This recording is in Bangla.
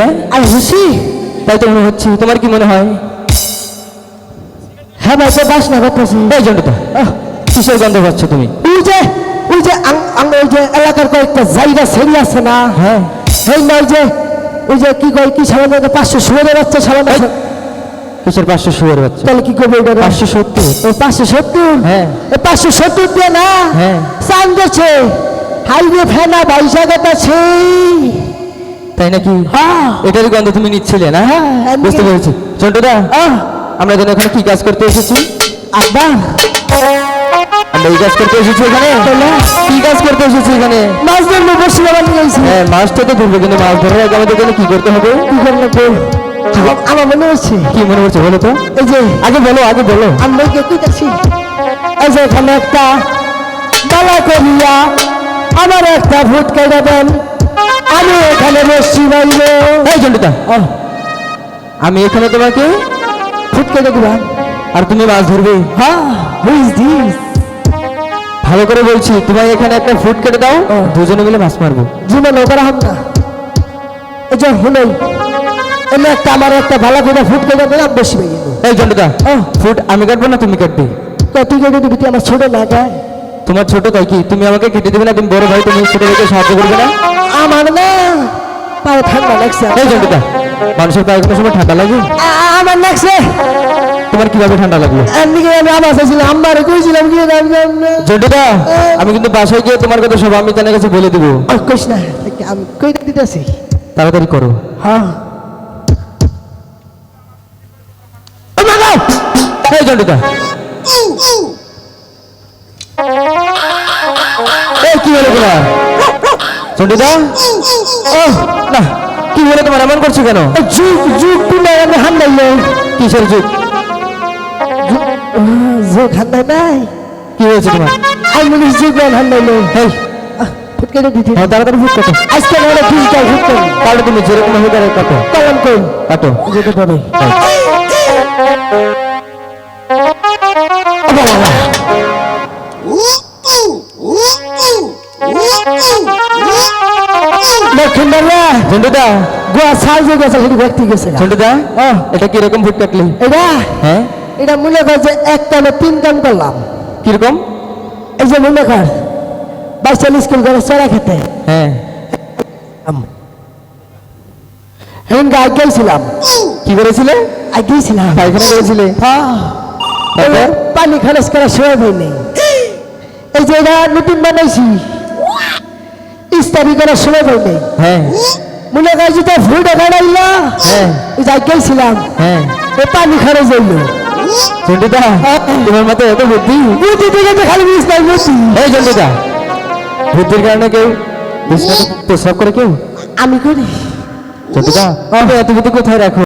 হ্যাঁ? আমি খুশি তাই তো মনে হচ্ছে। তোমার কি মনে হয়? হ্যাঁ ভাই তো বাসনা করতেছি। এই জন্যটা কিসের গন্ধ পাচ্ছ তুমি? ওই যে ওই যে ওই যে এলাকার কয়েকটা জায়গা সেরি আছে না? হ্যাঁ। সেই না ওই যে ওই যে কি কয় কি সামান্য পাঁচশো শুয়ে বাচ্চা সামান্য কিসের পাঁচশো শুয়ের বাচ্চা? তাহলে কি করব এটা পাঁচশো সত্তর। ওই পাঁচশো সত্তর? হ্যাঁ। পাঁচশো সত্তর দিয়ে না? হ্যাঁ। চান গেছে। হাইওয়ে ফেনা বাইশা গেছে। তাই নাকি? হ্যাঁ। এটারই গন্ধ তুমি নিচ্ছিলে না? হ্যাঁ, বুঝতে পেরেছি। চন্টুদা আমরা যেন এখানে কি কাজ করতে এসেছি? আব্বা। আমরা এই কাজ করতে এসেছি এখানে। কি কাজ করতে এসেছি এখানে? মাছ ধরবো বসে হ্যাঁ মাছটা তো ধরবো কিন্তু মাছ ধরার আগে আমাদের এখানে কি করতে হবে? কি বল আমার- মনে হচ্ছে। কি মনে হচ্ছে বলো তো? এই যে আগে বলো আগে বলো। আমরা কি কইতাছি এই যে এখানে একটা ডালা করিয়া আমার একটা ভূত কেটে দেন। আমি এখানে বসছি বাইব এই আমি এখানে তোমাকে ভূত কেটে দিলাম আর তুমি মাছ ধরবে। হ্যাঁ ভালো করে বলছি তোমায় এখানে একটা ফুট কেটে দাও। দুজনে মিলে মাছ মারবো। জীবনে হাম না। এই যে হুনই এমনি একটা আমার একটা ভালো করে ফুট কেটে দিলাম বেশি এই ফুট আমি কাটবো না তুমি কাটবে। তুই কেটে দিবি আমার ছোট না গায় তোমার ছোট তাই কি? তুমি আমাকে কেটে দেবে না তুমি বড় ভাই তুমি ছোট ভাইকে সাহায্য করবে না? আমার না পায়ে ঠান্ডা লাগছে এই চন্ডিতা মানুষের পায়ে কোনো সময় ঠান্ডা লাগে আমার লাগছে তোমার কীভাবে ঠান্ডা লাগল আমার কইছিলাম কি আমি চন্ডিতা আমি কিন্তু বাসায় গিয়ে তোমার কথা সব আমি তার কাছে বলে দেবো। কইস না আমি কই দিতেছি? তাড়াতাড়ি করো। হ্যাঁ। এই চন্ডিতা এই কি হলো তোমার চন্ডিতা ও না কি হলো তোমার এমন করছ কেন? যুগ যুগ তুলে আমি হান্দাইলে কিসের যুগ? যুগ হান্দাই নাই। কি হয়েছে তোমার? আমি বলি যুগ হান্দাইলে এই ফুট কেটে দিতে। হ্যাঁ তাড়াতাড়ি ফুট কাটো। আজকে আমার ডিজিটাল ফুট কেটে তাহলে তুমি যেরকম হবে তাহলে কাটো কলম কই? কাটো যেতে পারে। লক্ষিন্দরা চন্ডিতা গোয়া সাল যে গেছে সেটি ব্যক্তি গেছে চন্ডিতা এটা কীরকম ফুট কাটলি? এটা? হ্যাঁ? এটা মনে কর যে এক কামে তিন কাম করলাম। কীরকম? এই যে মনে কর বাইশাল স্কুল করে চড়া খেতে। হ্যাঁ। এখন গায়ে গেছিলাম। কি করেছিলে? আই গেছিলাম। পায়খানা করেছিলে? হ্যাঁ? পানি খরচ করা সময় নেই এই যে এটা নতুন বানাইছি। ইস্তারি করার সময় পাই নেই। হ্যাঁ। মনে কর যেটা ভুলটা বানাইলা হ্যাঁ। ওই যাই গেছিলাম। হ্যাঁ। এ পানি খরচ হইল চন্ডিতা তোমার মাথায় এত বুদ্ধি? বুদ্ধি থেকে তো খালি বিস্তার বুঝছি এই চন্ডিতা বুদ্ধির কারণে কেউ প্রস্রাব করে কেউ? আমি করি। চন্ডিতা এত বুদ্ধি কোথায় রাখো?